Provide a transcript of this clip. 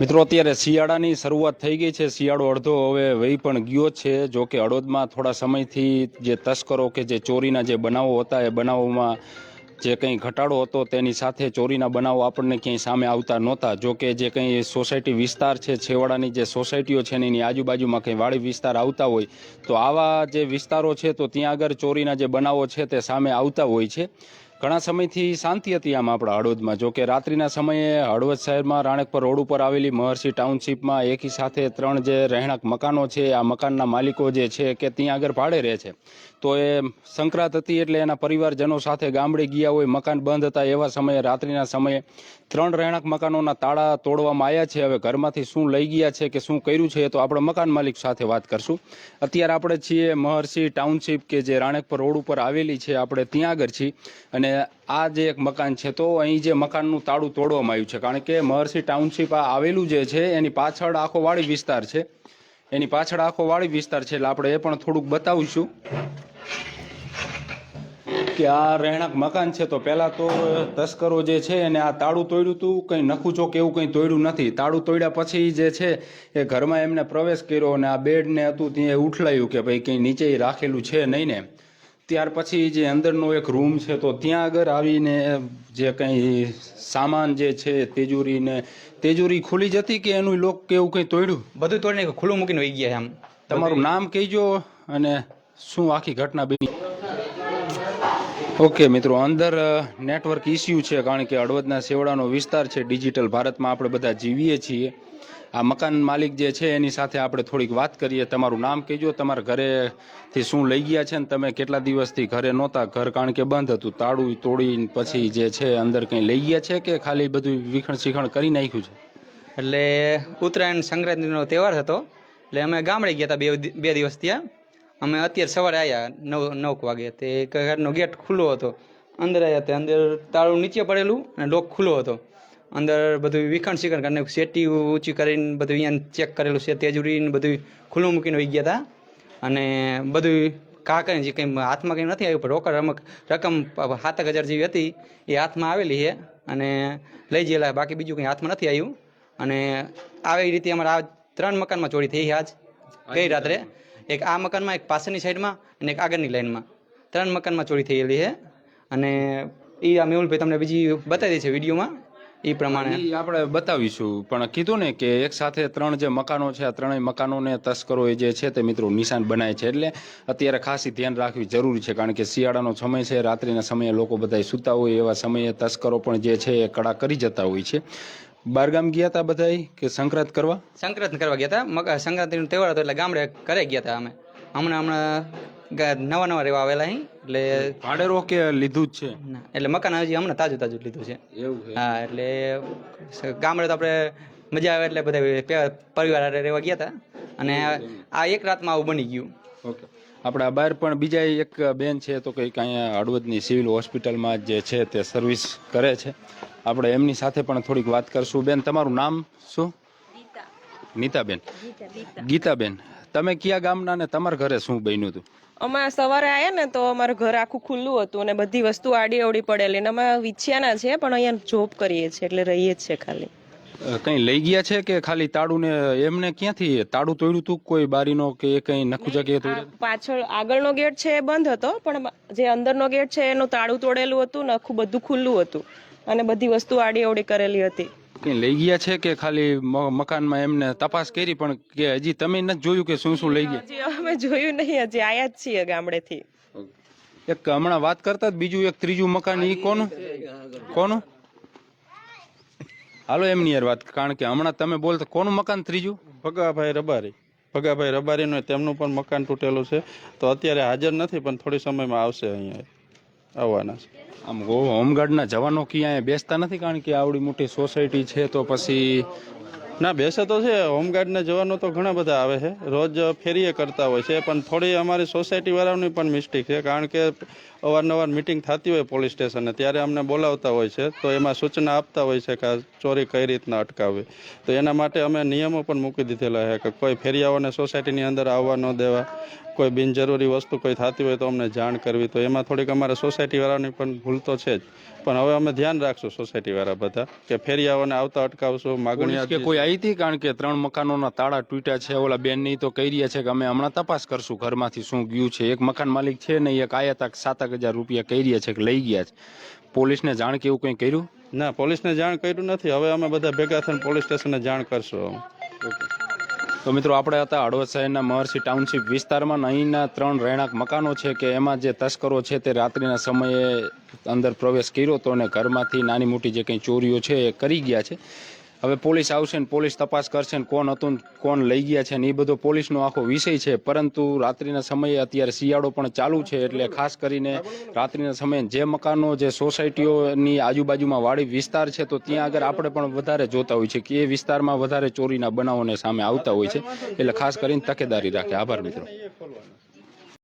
મિત્રો, અત્યારે શિયાળાની શરૂઆત થઈ ગઈ છે. શિયાળો અડધો હવે વહી પણ ગયો છે. જો કે હળવદમાં થોડા સમયથી જે તસ્કરો કે જે ચોરીના જે બનાવો હતા, એ બનાવોમાં જે કંઈ ઘટાડો હતો, તેની સાથે ચોરીના બનાવો આપણને ક્યાંય સામે આવતા નહોતા. જો કે જે કંઈ સોસાયટી વિસ્તાર છે, છેવાડાની જે સોસાયટીઓ છે એની આજુબાજુમાં કંઈ વાડી વિસ્તાર આવતા હોય, તો આવા જે વિસ્તારો છે, તો ત્યાં આગળ ચોરીના જે બનાવો છે, તે સામે આવતા હોય છે. ઘણા સમયથી શાંતિ હતી આમ આપણા હળવદમાં. જો કે રાત્રિના સમયે હળવદ શહેરમાં રાણકપર રોડ ઉપર આવેલી મહર્ષિ ટાઉનશીપમાં એકી સાથે ત્રણ જે રહેણાંક મકાનો છે, આ મકાનના માલિકો જે છે કે ત્યાં આગળ ભાડે રહે છે. તો એ સંક્રાંત હતી એટલે એના પરિવારજનો સાથે ગામડે ગયા હોય, મકાન બંધ હતા એવા સમયે રાત્રિના સમયે ત્રણ રહેણાંક મકાનોના તાળા તોડવામાં આવ્યા છે. હવે ઘરમાંથી શું લઈ ગયા છે કે શું કર્યું છે તો આપણે મકાન માલિક સાથે વાત કરશું. અત્યારે આપણે છીએ મહર્ષિ ટાઉનશીપ કે જે રાણકપર રોડ ઉપર આવેલી છે, આપણે ત્યાં આગળ છીએ. અને આ જે એક મકાન છે, તો અહીં જે મકાનનું તાળું તોડવામાં આવ્યું છે. કારણ કે મહર્ષિ ટાઉનશીપ આવેલું જે છે, એની પાછળ આખો વાડી વિસ્તાર છે. એની પાછળ આખો વાડી વિસ્તાર છે એટલે આપણે એ પણ થોડુંક બતાવીશું કે આ રહેણાંક મકાન છે. તો પહેલાં તો તસ્કરો જે છે, એને આ તાળું તોડ્યું હતું કંઈ નખું ચોક એવું કંઈ તોડ્યું નથી. તાળું તોડ્યા પછી જે છે, એ ઘરમાં એમને પ્રવેશ કર્યો અને આ બેડને હતું ત્યાં ઉઠલાયું કે ભાઈ કંઈ નીચે રાખેલું છે નહીં ને. ત્યાર પછી જે અંદરનો એક રૂમ છે તો ત્યાં આગળ આવીને જે કંઈ સામાન જે છે તેજુરી ને તેજુરી ખુલી જતી કે એનું લોક કે એવું કંઈ તોડ્યું? બધું તોડીને ખુલ્લું મૂકીને વહી ગયા આમ. તમારું નામ કહીજો અને શું આખી ઘટના બની? ઓકે મિત્રો અંદર નેટવર્ક ઇસ્યુ છે કારણ કે હળવદના સેવડાનો વિસ્તાર છે ડિજિટલ ભારતમાં આપણે બધા જીવીએ છીએ. આ મકાન માલિક જે છે, એની સાથે આપણે થોડીક વાત કરીએ. તમારું નામ કહેજો. તમારા ઘરેથી શું લઈ ગયા છે ને તમે કેટલા દિવસથી ઘરે નહોતા? ઘર કારણ કે બંધ હતું. તાળું તોડીને પછી જે છે, અંદર કંઈ લઈ ગયા છે કે ખાલી બધું વિખણ શીખણ કરી નાખ્યું છે? એટલે ઉત્તરાયણ સંક્રાંતિનો તહેવાર હતો. એટલે અમે ગામડે ગયા હતા બે બે દિવસ ત્યાં. અમે અત્યારે સવારે આવ્યા નવ, નવક વાગે. તે ઘરનો ગેટ ખુલ્લો હતો. અંદર આવ્યા તે અંદર તાળું નીચે પડેલું અને લોક ખુલ્લો હતો. અંદર બધું વિખંડ શિખંડ કરીને સેટી ઊંચી કરીને બધું અહીંયા ચેક કરેલું છે તેજુરીને બધું ખુલ્લું મૂકીને વહી ગયા હતા. અને બધું કા કરીને જે કંઈ હાથમાં કંઈ નથી આવ્યું પણ રોકડ રમક રકમ સાતક હજાર જેવી હતી એ હાથમાં આવેલી છે. અને લઈ ગયેલા બાકી બીજું કંઈ હાથમાં નથી આવ્યું. અને આવી રીતે અમારા આ ત્રણ મકાનમાં ચોરી થઈ છે આજ. ગઈ રાત્રે એક આ મકાનમાં એક પાછળની સાઈડમાં અને એક આગળની લાઈનમાં. ત્રણ મકાનમાં ચોરી થયેલી છે. અને એ આ મેહુલભાઈ તમને બીજી બતાવી દે છે વિડીયોમાં. એ પ્રમાણે. ઈ આપણે બતાવીશું. પણ કીધું ને કે એક સાથે ત્રણ જે મકાનો છે આ ત્રણેય મકાનોને તસ્કરો જે છે તે મિત્રો નિશાન બનાવે છે. એટલે અત્યારે ખાસી ધ્યાન રાખવી જરૂરી છે કારણ કે શિયાળાનો સમય છે રાત્રિના સમયે લોકો બધા સૂતા હોય એવા સમયે તસ્કરો પણ જે છે એ કડા કરી જતા હોય છે. બારગામ ગયા હતા બધાય કે સંક્રાંત કરવા? સંક્રાંત કરવા ગયા હતા સંક્રાંતિનો તહેવાર હતો એટલે ગામડે ઘરે ગયા હતા અમે. હમણાં હમણાં નવા નવા રહેવા આવેલા અહીં એટલે ભાડે રોકે લીધું જ છે? એટલે મકાન હજી હમણાં તાજું તાજું લીધું છે. એવું હા એટલે ગામડે તો આપણે મજા આવે એટલે બધા પરિવાર હારે રહેવા ગયા હતા અને આ એક રાતમાં આવું બની ગયું. ઓકે. આપણા બહાર પણ બીજા એક બેન છે તો કંઈક અહીંયા હળવદની સિવિલ હોસ્પિટલમાં જે છે તે સર્વિસ કરે છે. આપણે એમની સાથે પણ થોડીક વાત કરશું. બેન તમારું નામ શું? નીતાબેન. ગીતાબેન તમે કયા ગામના ને તમારા ઘરે શું બન્યું હતું? અમે સવારે આવ્યા ને તો અમારું ઘર આખું ખુલ્લું હતું અને બધી વસ્તુ આડી અવડી પડેલી અને અમે વિછ્યાના છે પણ અહીંયા જોબ કરીએ છીએ એટલે રહીએ જ છે ખાલી. કઈ લઈ ગયા છે કે ખાલી તાળું ને એમને ક્યાંથી તાળું તોડ્યું હતું કોઈ બારીનો કે કઈ નખું જગ્યાએ પાછળ આગળનો ગેટ છે એ બંધ હતો પણ જે અંદરનો ગેટ છે એનું તાળું તોડેલું હતું ને આખું બધું ખુલ્લું હતું અને બધી વસ્તુ આડી અવડી કરેલી હતી. કંઈ લઈ ગયા છે કે ખાલી મકાનમાં એમને તપાસ કરી પણ કે હજી તમે નથી જોયું કે શું શું લઈ ગયા? અમે જોયું નહીં હજી આયા જ છીએ ગામડેથી. એક હમણાં વાત કરતા જ બીજું એક ત્રીજું મકાન ઈ કોનું? કોનું? હાલો એમની યાર વાત કારણ કે હમણાં તમે બોલતા કોનું મકાન ત્રીજું? ભગાભાઈ રબારી. ભગાભાઈ રબારીનું તેમનું પણ મકાન તૂટેલું છે. તો અત્યારે હાજર નથી પણ થોડી સમયમાં આવશે અહીંયા. આવવાના છે. આમ હોમગાર્ડના જવાનો ક્યાંય બેસતા નથી કારણ કે આવડી મોટી સોસાયટી છે તો પછી ના બેસે તો છે. હોમગાર્ડને જવાનો તો ઘણા બધા આવે છે. રોજ ફેરીએ કરતા હોય છે પણ થોડી અમારી સોસાયટી વાળાની પણ મિસ્ટેક છે કારણ કે અવારનવાર મિટિંગ થતી હોય પોલીસ સ્ટેશને ત્યારે અમને બોલાવતા હોય છે. તો એમાં સૂચના આપતા હોય છે કે ચોરી કઈ રીતના અટકાવવી. તો એના માટે અમે નિયમો પણ મૂકી દીધેલા છે કે કોઈ ફેરિયાઓને સોસાયટીની અંદર આવવા ન દેવા કોઈ બિનજરૂરી વસ્તુ કોઈ થતી હોય તો અમને જાણ કરવી. તો એમાં થોડીક અમારે સોસાયટીવાળાની પણ ભૂલ તો છે જ. પણ હવે અમે ધ્યાન રાખશું સોસાયટીવાળા બધા કે ફેરિયાઓને આવતા અટકાવશું માગણી કોઈ આવી હતી કારણ કે ત્રણ મકાનોના તાળા તૂટ્યા છે. ઓલા બેનની તો કહી રહ્યા છે કે અમે હમણાં તપાસ કરશું ઘરમાંથી શું ગયું છે. એક મકાન માલિક છે ને એક આયા તક સાતક હજાર રૂપિયા કહી રહ્યા છે કે લઈ ગયા છે. પોલીસને જાણ કે એવું કંઈ કર્યું? ના પોલીસને જાણ કર્યું નથી. હવે અમે બધા ભેગા થઈને પોલીસ સ્ટેશને જાણ કરશું. તો મિત્રો આપણે હતા હળવદ શહેરના મહર્ષિ ટાઉનશીપ વિસ્તારમાં અહીંના ત્રણ રહેણાંક મકાનો છે કે એમાં જે તસ્કરો છે તે રાત્રિના સમયે અંદર પ્રવેશ કર્યો હતો અને ઘરમાંથી નાની મોટી જે કંઈ ચોરીઓ છે એ કરી ગયા છે. હવે પોલીસ આવશે ને પોલીસ તપાસ કરશે ને કોણ હતું કોણ લઈ ગયા છે ને એ બધો પોલીસનો આખો વિષય છે. પરંતુ રાત્રિના સમયે અત્યારે શિયાળો પણ ચાલુ છે એટલે ખાસ કરીને રાત્રિના સમયે જે મકાનો, જે સોસાયટીઓની આજુબાજુમાં વાડી વિસ્તાર છે, તો ત્યાં આગળ આપણે પણ વધારે જોતા હોય છે કે એ વિસ્તારમાં વધારે ચોરીના બનાવોને સામે આવતા હોય છે. એટલે ખાસ કરીને તકેદારી રાખે. આભાર મિત્રો.